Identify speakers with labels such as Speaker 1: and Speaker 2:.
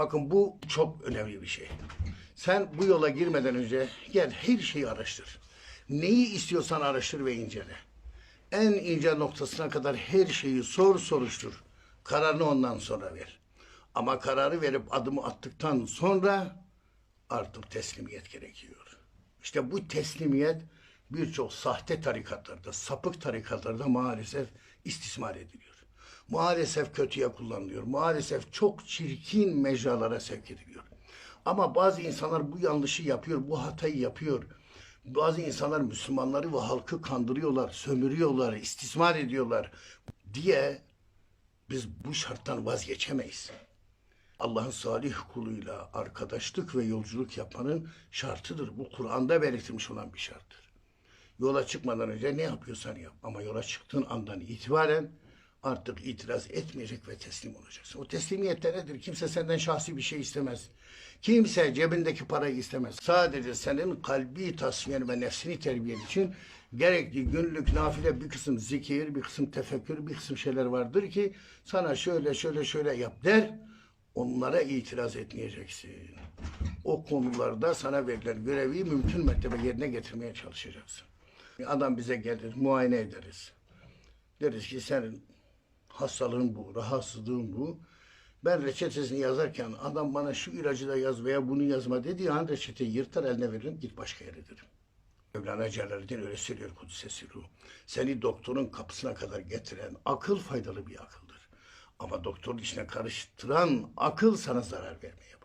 Speaker 1: Bakın bu çok önemli bir şey. Sen bu yola girmeden önce gel her şeyi araştır. Neyi istiyorsan araştır ve incele. En ince noktasına kadar her şeyi sor soruştur. Kararını ondan sonra ver. Ama kararı verip adımı attıktan sonra artık teslimiyet gerekiyor. İşte bu teslimiyet birçok sahte tarikatlarda, sapık tarikatlarda maalesef istismar ediliyor. Maalesef kötüye kullanılıyor. Maalesef çok çirkin mecralara sevk ediliyor. Ama bazı insanlar bu yanlışı yapıyor, bu hatayı yapıyor. Bazı insanlar Müslümanları ve halkı kandırıyorlar, sömürüyorlar, istismar ediyorlar diye biz bu şarttan vazgeçemeyiz. Allah'ın salih kuluyla arkadaşlık ve yolculuk yapmanın şartıdır. Bu Kur'an'da belirtilmiş olan bir şarttır. Yola çıkmadan önce ne yapıyorsan yap. Ama yola çıktığın andan itibaren artık itiraz etmeyecek ve teslim olacaksın. O teslimiyet de nedir? Kimse senden şahsi bir şey istemez. Kimse cebindeki parayı istemez. Sadece senin kalbi tasfiyen ve nefsini terbiye için gerekli günlük nafile bir kısım zikir, bir kısım tefekkür, bir kısım şeyler vardır ki sana şöyle şöyle şöyle yap der. Onlara itiraz etmeyeceksin. O konularda sana verilen görevi mümkün mertebe yerine getirmeye çalışacaksın. Adam bize gelir, muayene ederiz. Deriz ki senin hastalığın bu, rahatsızlığın bu. Ben reçetesini yazarken adam bana şu ilacı da yaz veya bunu yazma dediği an reçeteyi yırtar eline veririm git başka yere derim. Mevlana Celaleddin öyle söylüyor Kudüs'e ruh. Seni doktorun kapısına kadar getiren akıl faydalı bir akıldır. Ama doktorun içine karıştıran akıl sana zarar vermeye